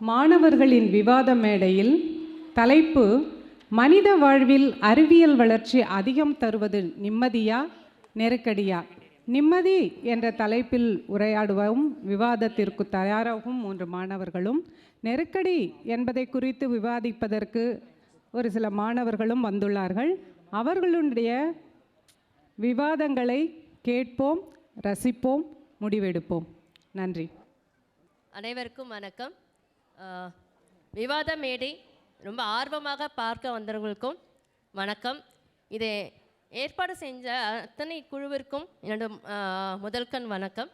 மாணவர்களின் விவாத மேடையில் தலைப்பு மனித வாழ்வில் அறிவியல் வளர்ச்சி அதிகம் தருவது நிம்மதியா நெருக்கடியா? நிம்மதி என்ற தலைப்பில் உரையாடுவோம். விவாதத்திற்கு தயாராகும் மூன்று மாணவர்களும். நெருக்கடி என்பதை குறித்து விவாதிப்பதற்கு ஒரு சில மாணவர்களும் வந்துள்ளார்கள். அவர்களுடைய விவாதங்களை கேட்போம் ரசிப்போம் முடிவெடுப்போம். நன்றி. அனைவருக்கும் வணக்கம். விவாத மேடை ரொம்ப ஆர்வமாக பார்க்க வந்தவர்களுக்கும் வணக்கம். இதை ஏற்பாடு செஞ்ச அத்தனை குழுவிற்கும் என்னோட முதல்கண் வணக்கம்.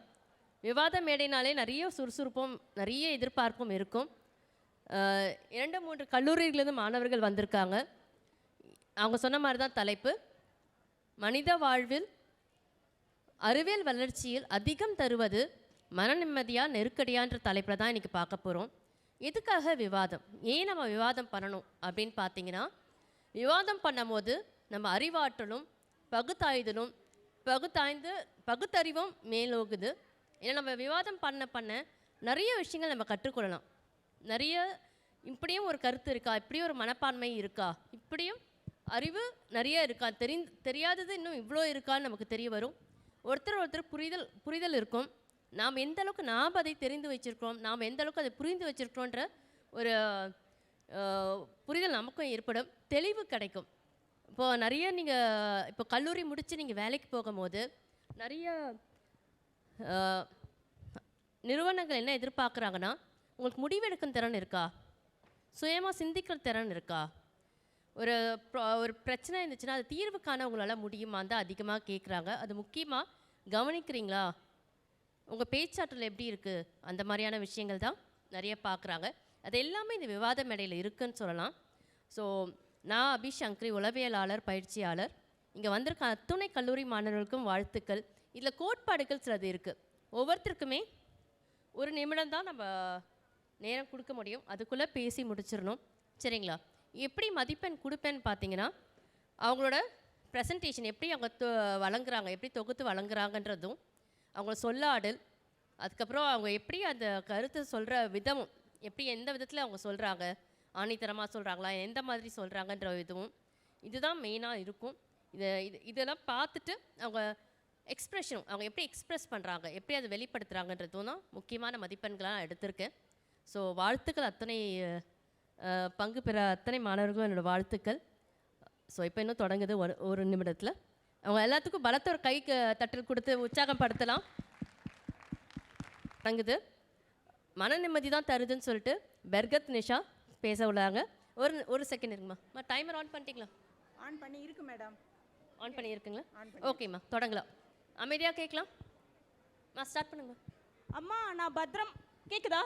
விவாத மேடைனாலே நிறைய சுறுசுறுப்பும் நிறைய எதிர்பார்ப்பும் இருக்கும். இரண்டு மூன்று கல்லூரிகளிலிருந்து மாணவர்கள் வந்திருக்காங்க. அவங்க சொன்ன மாதிரி தான் தலைப்பு. மனித வாழ்வில் அறிவியல் வளர்ச்சியில் அதிகம் தருவது மன நிம்மதியாக நெருக்கடியான்ற தலைப்பில் தான் இன்றைக்கி பார்க்க போகிறோம் எதுக்காக விவாதம்? ஏன் நம்ம விவாதம் பண்ணணும் அப்படின்னு பார்த்தீங்கன்னா விவாதம் பண்ணும்போது நம்ம அறிவாற்றலும் பகுத்தாய்தலும் பகுத்தாய்ந்து பகுத்தறிவும் மேலோகுது. ஏன்னா நம்ம விவாதம் பண்ண பண்ண நிறைய விஷயங்கள் நம்ம கற்றுக்கொள்ளலாம். நிறைய இப்படியும் ஒரு கருத்து இருக்கா? இப்படியும் ஒரு மனப்பான்மை இருக்கா? இப்படியும் அறிவு நிறைய இருக்கா? தெரி தெரியாதது இன்னும் இவ்வளோ இருக்கான்னு நமக்கு தெரிய வரும். ஒருத்தர் ஒருத்தர் புரிதல் புரிதல் இருக்கும். நாம் எந்த அளவுக்கு நாம் அதை தெரிந்து வச்சுருக்கிறோம் நாம் எந்த அளவுக்கு அதை புரிந்து வச்சிருக்கிறோன்ற ஒரு புரிதல் நமக்கும் ஏற்படும். தெளிவு கிடைக்கும். இப்போது நிறைய நீங்கள் இப்போ கல்லூரி முடித்து நீங்கள் வேலைக்கு போகும்போது நிறைய நிறுவனங்கள் என்ன எதிர்பார்க்குறாங்கன்னா உங்களுக்கு முடிவெடுக்கும் திறன் இருக்கா? சுயமாக சிந்திக்கிற திறன் இருக்கா? ஒரு ஒரு பிரச்சனை இருந்துச்சுன்னா அது தீர்வு காண உங்களால் முடியுமான்னு தான் அதிகமாக கேட்குறாங்க அது முக்கியமாக கவனிக்கிறீங்களா? உங்கள் பேச்சாற்றல் எப்படி இருக்குது அந்த மாதிரியான விஷயங்கள் தான் நிறைய பார்க்குறாங்க. அது எல்லாமே இந்த விவாத மேடையில் இருக்குன்னு சொல்லலாம். ஸோ நான் அபிஷங்கரி உளவியலாளர் பயிற்சியாளர். இங்கே வந்திருக்க அத்துணை கல்லூரி மாணவர்களுக்கும் வாழ்த்துக்கள். இதில் கோட்பாடுகள் சிலது இருக்குது ஒவ்வொருத்தருக்குமே ஒரு நிமிடம் தான் நம்ம நேரம் கொடுக்க முடியும். அதுக்குள்ளே பேசி முடிச்சிடணும். சரிங்களா? எப்படி மதிப்பெண் கொடுப்பேன்னு பார்த்தீங்கன்னா அவங்களோட ப்ரெசன்டேஷன் எப்படி அவங்க தொ வழங்குறாங்க எப்படி தொகுத்து வழங்குறாங்கன்றதும் அவங்க சொல்லாடல் அதுக்கப்புறம் அவங்க எப்படி அந்த கருத்தை சொல்கிற விதமும் எப்படி எந்த விதத்தில் அவங்க சொல்கிறாங்க ஆணித்தரமாக சொல்கிறாங்களா எந்த மாதிரி சொல்கிறாங்கன்ற இதுவும் இதுதான் மெயினாக இருக்கும். இதை இது இதெல்லாம் பார்த்துட்டு அவங்க எக்ஸ்ப்ரெஷனும் அவங்க எப்படி எக்ஸ்ப்ரெஸ் பண்ணுறாங்க எப்படி அதை வெளிப்படுத்துகிறாங்கன்றதும் தான் முக்கியமான மதிப்பெண்களாக நான் எடுத்திருக்கேன். ஸோ வாழ்த்துக்கள் அத்தனை பங்கு பெற அத்தனை மாணவர்களும் என்னோடய வாழ்த்துக்கள். ஸோ இப்போ இன்னும் தொடங்குது ஒரு ஒரு நிமிடத்தில். அவங்க எல்லாத்துக்கும் பலத்த ஒரு கை க- தட்டல் கொடுத்து உற்சாகப்படுத்தலாம். தொடங்குது மன நிம்மதி தான் தருதுன்னு சொல்லிட்டு பெர்கத் நிஷா பேச உள்ளாங்க. ஒரு ஒரு செகண்ட் இருக்குமா டைமர் ஆன் பண்ணிட்டீங்களா? ஆன் பண்ணி இருக்கு மேடம் ஆன் பண்ணியிருக்குங்களா ஓகேம்மா தொடங்கலாம். அமைதியாக கேட்கலாம். மா ஸ்டார்ட் பண்ணுங்க. அம்மா நான் பத்திரம் கேக்குதா?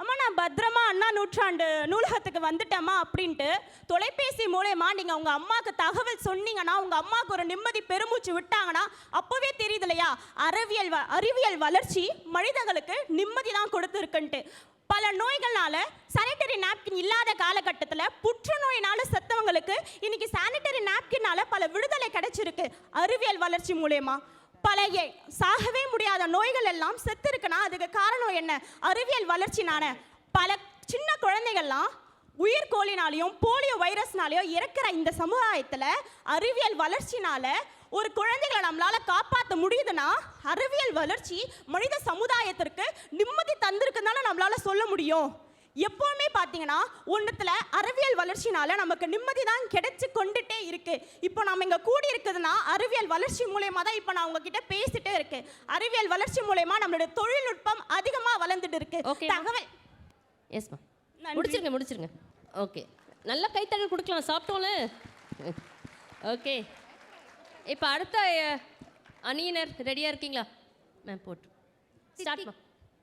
அம்மா நான் பத்திரமா அண்ணா நூற்றாண்டு நூலகத்துக்கு வந்துட்டேம்மா அப்படின்ட்டு தொலைபேசி மூலயமா நீங்கள் உங்கள் அம்மாவுக்கு தகவல் சொன்னீங்கன்னா உங்கள் அம்மாவுக்கு ஒரு நிம்மதி பெருமூச்சு விட்டாங்கன்னா அப்போவே தெரியுது இல்லையா அறிவியல் வ- அறிவியல் வளர்ச்சி மனிதர்களுக்கு நிம்மதி தான் கொடுத்துருக்குன்ட்டு. பல நோய்கள்னால சானிட்டரி நாப்கின் இல்லாத காலகட்டத்தில் புற்றுநோயினால செத்தவங்களுக்கு இன்னைக்கு சானிட்டரி நாப்கின்னால பல விடுதலை கிடைச்சிருக்கு அறிவியல் வளர்ச்சி மூலயமா. பழைய சாகவே முடியாத நோய்கள் எல்லாம் செத்து இருக்குன்னா அதுக்கு காரணம் என்ன? அறிவியல் வளர்ச்சினால பல சின்ன குழந்தைகள்லாம் உயிர்கோளினாலையும் போலியோ வைரஸ்னாலையும் இறக்குற இந்த சமுதாயத்தில் அறிவியல் வளர்ச்சினால ஒரு குழந்தைகளை நம்மளால் காப்பாற்ற முடியுதுன்னா அறிவியல் வளர்ச்சி மனித சமுதாயத்திற்கு நிம்மதி தந்திருக்குன்னு நம்மளால சொல்ல முடியும். எப்பவுமே பார்த்தீங்கன்னா ஒன்றுத்துல அறிவியல் வளர்ச்சினால நமக்கு நிம்மதி தான் கிடைச்சு கொண்டுட்டே இருக்கு. இப்போ நம்ம இங்க கூடி இருக்குதுன்னா அறிவியல் வளர்ச்சி மூலயமா தான் இப்போ நான் உங்ககிட்ட பேசிட்டே இருக்கேன். அறிவியல் வளர்ச்சி மூலயமா நம்மளுடைய தொழில்நுட்பம் அதிகமா வளர்ந்துட்டு இருக்கு. Okay. தகவல். எஸ்மா நன்றி. முடிச்சிருங்க முடிச்சிருங்க. ஓகே நல்ல கைத்தட்டல் கொடுக்கலாம் சாப்பிட்டோம்ல? ஓகே இப்போ அடுத்த அணியினர் ரெடியாக இருக்கீங்களா? மேம் போட்டு. ஸ்டார்ட்மா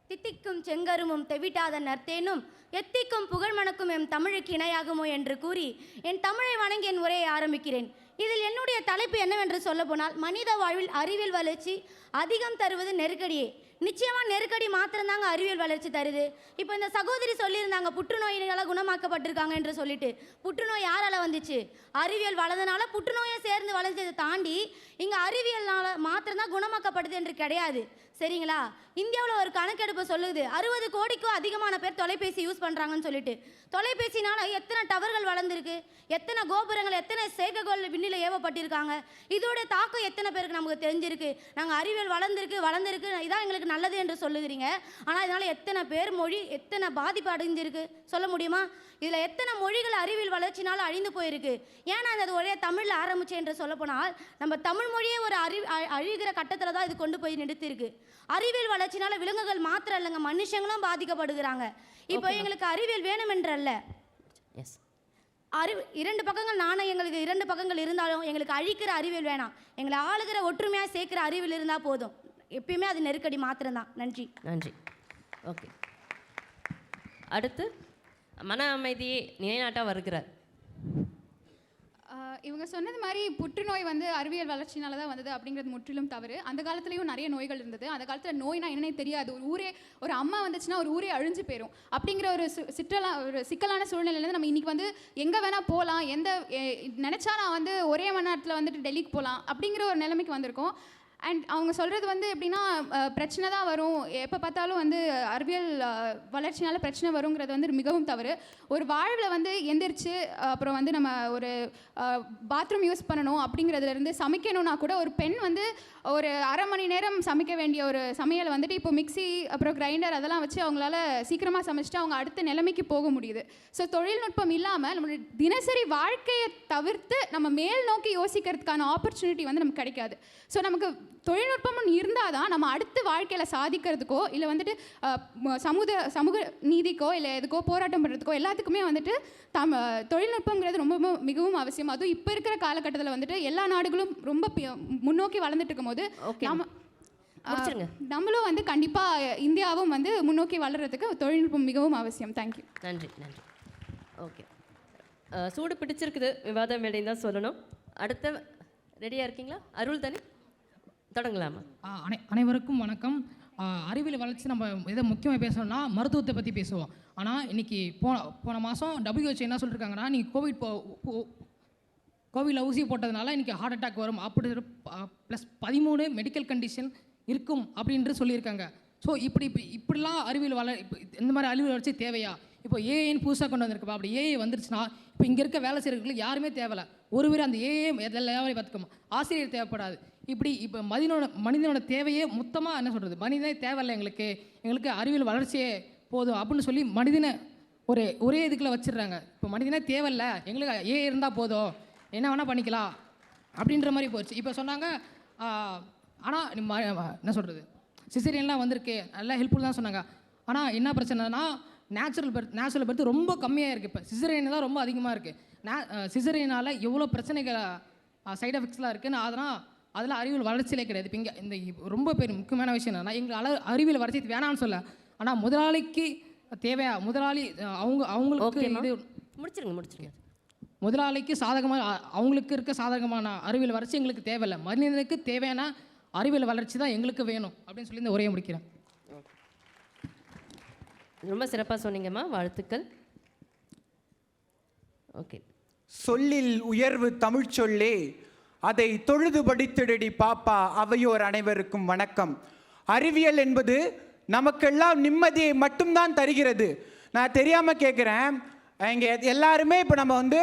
தித்திக்கும் செங்கருமும் தெவிட்டாத நர்த்தேனும் எத்திக்கும் புகழ்மணக்கும் எம் தமிழுக்கு இணையாகுமோ என்று கூறி என் தமிழை வணங்கி என் உரையை ஆரம்பிக்கிறேன். இதில் என்னுடைய தலைப்பு என்னவென்று சொல்லப்போனால் மனித வாழ்வில் அறிவியல் வளர்ச்சி அதிகம் தருவது நெருக்கடியே. நிச்சயமாக நெருக்கடி மாத்திரம்தாங்க அறிவியல் வளர்ச்சி தருது. இப்போ இந்த சகோதரி சொல்லியிருந்தாங்க புற்றுநோயினால் குணமாக்கப்பட்டிருக்காங்க என்று சொல்லிட்டு. புற்றுநோய் யாரால வந்துச்சு? அறிவியல் வளர்ந்தனால புற்றுநோயை சேர்ந்து வளர்ந்ததை தாண்டி இங்கே அறிவியல்னால் மாத்திரம்தான் குணமாக்கப்படுது என்று கிடையாது. சரிங்களா? இந்தியாவில் ஒரு கணக்கெடுப்பு சொல்லுது. அறுபது கோடிக்கும் அதிகமான பேர் தொலைபேசி யூஸ் பண்ணுறாங்கன்னு சொல்லிட்டு. தொலைபேசினால எத்தனை டவர்கள் வளர்ந்துருக்கு? எத்தனை கோபுரங்கள் எத்தனை செயற்கைகோள் விண்ணில் ஏவப்பட்டிருக்காங்க? இதோட தாக்கம் எத்தனை பேருக்கு நமக்கு தெரிஞ்சிருக்கு? நாங்கள் அறிவியல் வளர்ந்துருக்கு வளர்ந்துருக்கு. இதான் எங்களுக்கு நல்லது என்று சொல்லுகிறீங்க. ஆனால் இதனால் எத்தனை பேர் மொழி எத்தனை பாதிப்பு அடைஞ்சிருக்கு? சொல்ல முடியுமா? இதில் எத்தனை மொழிகள் அறிவியல் வளர்ச்சினாலும் அழிந்து போயிருக்கு? ஏன் நான் அது ஒரே தமிழில் ஆரம்பிச்சேன் என்று சொல்லப்போனால் நம்ம தமிழ் மொழியே ஒரு அறி அழிகிற கட்டத்தில் தான் இது கொண்டு போய் நிறுத்திருக்கு அறிவியல் வளர்ச்சினால விலங்குகள் மாத்திரம் இல்லைங்க. மனுஷங்களும் பாதிக்கப்படுகிறாங்க. இப்போ எங்களுக்கு அறிவியல் வேணுமென்றல்ல. எஸ் அறிவு இரண்டு பக்கங்கள் நாணயங்களுக்கு இரண்டு பக்கங்கள் இருந்தாலும் எங்களுக்கு அழிக்கிற அறிவியல் வேணாம். எங்களை ஆளுகிற ஒற்றுமையாக சேர்க்கிற அறிவியல் இருந்தால் போதும். எப்பயுமே அது நெருக்கடி மாத்திரம்தான். நன்றி. நன்றி. ஓகே. அடுத்து மன அமைதியை நிலைநாட்ட வருகிறார். இவங்க சொன்னது மாதிரி புற்றுநோய் வந்து அறிவியல் வளர்ச்சினால தான் வந்தது அப்படிங்கிறது முற்றிலும் தவறு. அந்த காலத்துலேயும் நிறைய நோய்கள் இருந்தது. அந்த காலத்தில் நோய்னா என்னன்னே தெரியாது. ஒரு ஊரே ஒரு அம்மா வந்துச்சுன்னா ஒரு ஊரே அழிஞ்சு போயிடும் அப்படிங்கிற ஒரு சு- சிற்றலா ஒரு சிக்கலான சூழ்நிலையிலேருந்து நம்ம இன்றைக்கி வந்து எங்கே வேணால் போகலாம் எந்த நினச்சா நான் வந்து ஒரே மணி நேரத்தில் வந்துட்டு டெல்லிக்கு போகலாம் அப்படிங்கிற ஒரு நிலைமைக்கு வந்திருக்கோம். அண்ட் அவங்க சொல்கிறது வந்து எப்படின்னா பிரச்சனை தான் வரும். எப்போ பார்த்தாலும் வந்து அறிவியல் வளர்ச்சினால் வளர்ச்சினால பிரச்சனை வருங்கிறது வந்து மிகவும் தவறு. ஒரு வாழ்வில் வந்து எந்திரிச்சு அப்புறம் வந்து நம்ம ஒரு பாத்ரூம் யூஸ் பண்ணணும் அப்படிங்கிறதுலேருந்து சமைக்கணும்னா கூட ஒரு பெண் வந்து ஒரு அரை மணி நேரம் சமைக்க வேண்டிய ஒரு சமையல் வந்துட்டு இப்போ மிக்ஸி அப்புறம் கிரைண்டர் அதெல்லாம் வச்சு அவங்களால சீக்கிரமாக சமைச்சிட்டு அவங்க அடுத்த நிலைமைக்கு போக முடியுது. ஸோ தொழில்நுட்பம் இல்லாமல் நம்மளுடைய தினசரி வாழ்க்கையை தவிர்த்து நம்ம மேல் நோக்கி யோசிக்கிறதுக்கான ஆப்பர்ச்சுனிட்டி வந்து நமக்கு கிடைக்காது. ஸோ நமக்கு தொழில்நுட்பமும் இருந்தால் தான் நம்ம அடுத்த வாழ்க்கையில் சாதிக்கிறதுக்கோ இல்லை வந்துட்டு சமூக சமூக நீதிக்கோ இல்லை எதுக்கோ போராட்டம் பண்ணுறதுக்கோ எல்லாத்துக்குமே வந்துட்டு தம் தொழில்நுட்பங்கிறது ரொம்ப மிகவும் அவசியம். அதுவும் இப்போ இருக்கிற காலகட்டத்தில் வந்துட்டு எல்லா நாடுகளும் ரொம்ப முன்னோக்கி வளர்ந்துட்டு இருக்கும்போது. நம்ம. நம்மளும் வந்து கண்டிப்பாக இந்தியாவும் வந்து முன்னோக்கி வளர்கிறதுக்கு தொழில்நுட்பம் மிகவும் அவசியம். தேங்க்யூ நன்றி நன்றி. ஓகே. சூடு பிடிச்சிருக்குது. விவாத மேடைன்னு தான் சொல்லணும். அடுத்த ரெடியாக இருக்கீங்களா? அருள் தானே? தொடங்கலாமா? அனை அனைவருக்கும் வணக்கம். அறிவியல் வளர்ச்சி நம்ம எதை முக்கியமாக பேசணும்னா மருத்துவத்தை பற்றி பேசுவோம். ஆனால் இன்றைக்கி போன போன மாதம் டபிள்யூஹெச் என்ன சொல்லியிருக்காங்கன்னா நீங்கள் கோவிட் போ கோவிடில் ஊசி போட்டதுனால இன்றைக்கி ஹார்ட் அட்டாக் வரும். அப்படி ப்ளஸ் பதிமூணு மெடிக்கல் கண்டிஷன் இருக்கும் அப்படின்ட்டு சொல்லியிருக்காங்க. ஸோ இப்படி இப்படி இப்படிலாம் அறிவியல் வள இப்போ இந்த மாதிரி அறிவியல் வளர்ச்சி தேவையா? இப்போ ஏஏன்னு புதுசாக கொண்டு வந்திருக்கப்பா. அப்படி ஏஐ வந்துருச்சுன்னா இப்போ இங்கே இருக்க வேலை செய்கிறவங்களுக்கு யாருமே தேவையில்ல. ஒருவர் அந்த ஏஏ எல்லா வேலையும் பார்த்துக்கோமா. ஆசிரியர் தேவைப்படாது. இப்படி இப்போ மனிதனோட மனிதனோட தேவையே மொத்தமாக என்ன சொல்கிறது மனிதனே தேவையில்லை எங்களுக்கு. எங்களுக்கு அறிவியல் வளர்ச்சியே போதும் அப்படின்னு சொல்லி மனிதனை ஒரு ஒரே இதுக்குள்ள வச்சிடுறாங்க. இப்போ மனிதனே தேவையில்ல. எங்களுக்கு ஏ இருந்தால் போதும். என்ன வேணால் பண்ணிக்கலாம். அப்படின்ற மாதிரி போச்சு. இப்போ சொன்னாங்க ஆனால் என்ன சொல்கிறது சிசரியன்லாம் வந்திருக்கு. நல்லா ஹெல்ப்ஃபுல் தான் சொன்னாங்க. ஆனால் என்ன பிரச்சனைனா நேச்சுரல் பர்த் நேச்சுரல் பர்த் ரொம்ப கம்மியாக இருக்குது இப்போ. சிசரியன் தான் ரொம்ப அதிகமாக இருக்குது நே சிசரியனால் எவ்வளோ பிரச்சனைகள் சைட் எஃபெக்ட்ஸ்லாம் இருக்குதுன்னு அதனால் அதில் அறிவியல் வளர்ச்சியிலே கிடையாது. இப்போ இங்கே இந்த ரொம்ப பெரிய முக்கியமான விஷயம் என்னன்னா எங்கள் அளவு அறிவியல் வளர்ச்சி வேணாம்னு சொல்ல. ஆனால் முதலாளிக்கு தேவையா? முதலாளி அவங்க அவங்களுக்கு இது முடிச்சிருங்க முடிச்சிருங்க. முதலாளிக்கு சாதகமாக அவங்களுக்கு இருக்க சாதகமான அறிவியல் வளர்ச்சி எங்களுக்கு தேவையில்லை. மனிதனுக்கு தேவையான அறிவியல் வளர்ச்சி தான் எங்களுக்கு வேணும் அப்படின்னு சொல்லி இந்த உரையை முடிக்கிறேன். ரொம்ப சிறப்பாக சொன்னீங்கம்மா வாழ்த்துக்கள். ஓகே. சொல்லில் உயர்வு தமிழ்ச் சொல்லே அதை தொழுது படித்திடடி பாப்பா. அவையோர் அனைவருக்கும் வணக்கம். அறிவியல் என்பது நமக்கெல்லாம் நிம்மதியை மட்டும்தான் தருகிறது. நான் தெரியாமல் கேட்குறேன் இங்கே எல்லாருமே இப்போ நம்ம வந்து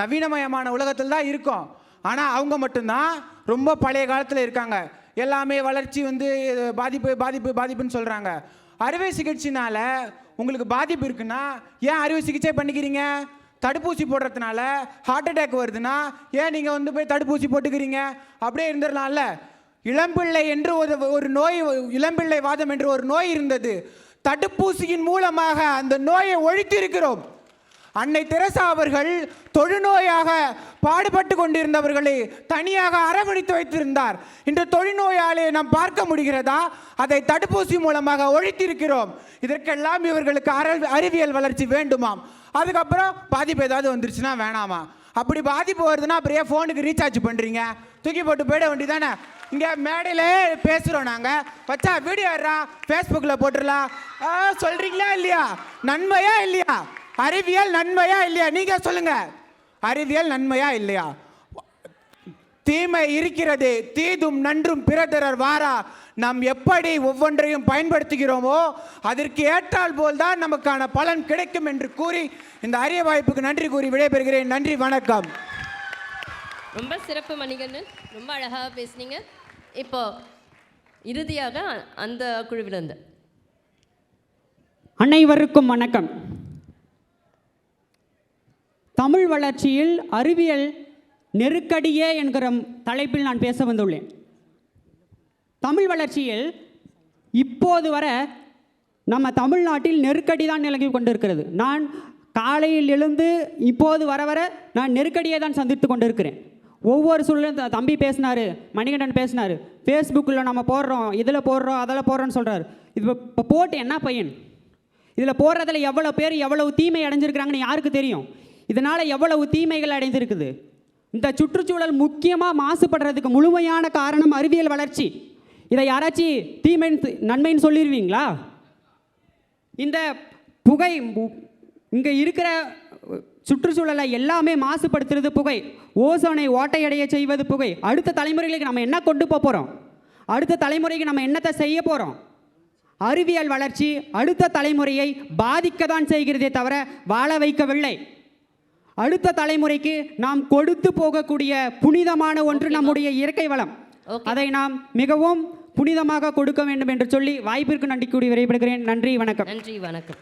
நவீனமயமான உலகத்தில் தான் இருக்கோம். ஆனால் அவங்க மட்டும்தான் ரொம்ப பழைய காலத்தில் இருக்காங்க. எல்லாமே வளர்ச்சி வந்து பாதிப்பு பாதிப்பு பாதிப்புன்னு சொல்கிறாங்க அறுவை சிகிச்சைனால உங்களுக்கு பாதிப்பு இருக்குன்னா ஏன் அறுவை சிகிச்சை பண்ணிக்கிறீங்க? தடுப்பூசி போடுறதுனால ஹார்ட் அட்டாக் வருதுன்னா ஏன் நீங்கள் வந்து போய் தடுப்பூசி போட்டுக்கிறீங்க? அப்படியே இருந்துடலாம்ல. இளம்பிள்ளை என்று ஒரு ஒரு நோய் இளம்பிள்ளை வாதம் என்று ஒரு நோய் இருந்தது. தடுப்பூசியின் மூலமாக அந்த நோயை ஒழித்திருக்கிறோம். அன்னை தெரசா அவர்கள் தொழுநோயாக பாடுபட்டு கொண்டிருந்தவர்களை தனியாக அரவணைத்து வைத்திருந்தார். இன்று தொழுநோயாலே நாம் பார்க்க முடிகிறதா? அதை தடுப்பூசி மூலமாக ஒழித்திருக்கிறோம். இதற்கெல்லாம் இவர்களுக்கு அறிவியல் வளர்ச்சி வேண்டுமாம். அதுக்கப்புறம் பாதிப்பு ஏதாவது வந்துருச்சுன்னா வேணாமா? அப்படி பாதிப்பு வருதுன்னா அப்படியே ஃபோனுக்கு ரீசார்ஜ் பண்ணுறீங்க தூக்கி போட்டு போயிட வேண்டியதானே இங்கே மேடையில் பேசுகிறோம் நாங்கள் வச்சா வீடியோ எடுறா ஃபேஸ்புக்கில் போட்டுடலாம் ஆ, இல்லையா? நன்மையா இல்லையா? அறிவியல் நன்மையா இல்லையா? நீங்கள் சொல்லுங்க. அறிவியல் நன்மையா இல்லையா? தீமை இருக்கிறது தீதும் நன்றும் பிறதரர் வாரா. நாம் எப்படி ஒவ்வொன்றையும் பயன்படுத்துகிறோமோ அதற்கு ஏற்றால் போல்தான் நமக்கான பலன் கிடைக்கும் என்று கூறி இந்த அரிய வாய்ப்புக்கு நன்றி கூறி விடைபெறுகிறேன். நன்றி வணக்கம். ரொம்ப சிறப்பு மணிகண்டன் ரொம்ப அழகாக பேசுனீங்க. இப்போ இறுதியாக அந்த குழுவிலிருந்து. அனைவருக்கும் வணக்கம். தமிழ் வளர்ச்சியில் அறிவியல் நெருக்கடியே என்கிற தலைப்பில் நான் பேச வந்துள்ளேன். தமிழ் வளர்ச்சியில் இப்போது வர நம்ம தமிழ்நாட்டில் நெருக்கடி தான் நிலவி கொண்டிருக்கிறது. நான் காலையில் எழுந்து இப்போது வர வர நான் நெருக்கடியை தான் சந்தித்து கொண்டிருக்கிறேன். ஒவ்வொரு சூழலும் த- தம்பி பேசினார் மணிகண்டன் பேசினார் ஃபேஸ்புக்கில் நம்ம போடுறோம் இதில் போடுறோம் அதில் போடுறோன்னு சொல்கிறார் இது இப்போ போட்டு என்ன பையன்? இதில் போடுறதில் எவ்வளோ பேர் எவ்வளவு தீமை அடைஞ்சிருக்கிறாங்கன்னு யாருக்கு தெரியும்? இதனால் எவ்வளவு தீமைகள் அடைந்திருக்குது? இந்த சுற்றுச்சூழல் முக்கியமாக மாசுபடுறதுக்கு முழுமையான காரணம் அறிவியல் வளர்ச்சி. இதை யாராச்சும் தீமைன்னு நன்மைன்னு சொல்லிடுவீங்களா இந்த புகை இங்கே இருக்கிற சுற்றுச்சூழலை எல்லாமே மாசுபடுத்துறது புகை. ஓசோனை ஓட்டையடைய செய்வது புகை. அடுத்த தலைமுறைகளுக்கு நம்ம என்ன கொண்டு போக போகிறோம் அடுத்த தலைமுறைக்கு நம்ம என்னத்தை செய்ய போகிறோம் அறிவியல் வளர்ச்சி அடுத்த தலைமுறையை பாதிக்க தான் செய்கிறதே தவிர வாழ வைக்கவில்லை. அடுத்த தலைமுறைக்கு நாம் கொடுத்து போகக்கூடிய புனிதமான ஒன்று நம்முடைய இயற்கை வளம். அதை நாம் மிகவும் புனிதமாக கொடுக்க வேண்டும் என்று சொல்லி வாய்ப்பிற்கு நன்றி கூறி விரைபடுகிறேன் நன்றி வணக்கம். நன்றி வணக்கம்.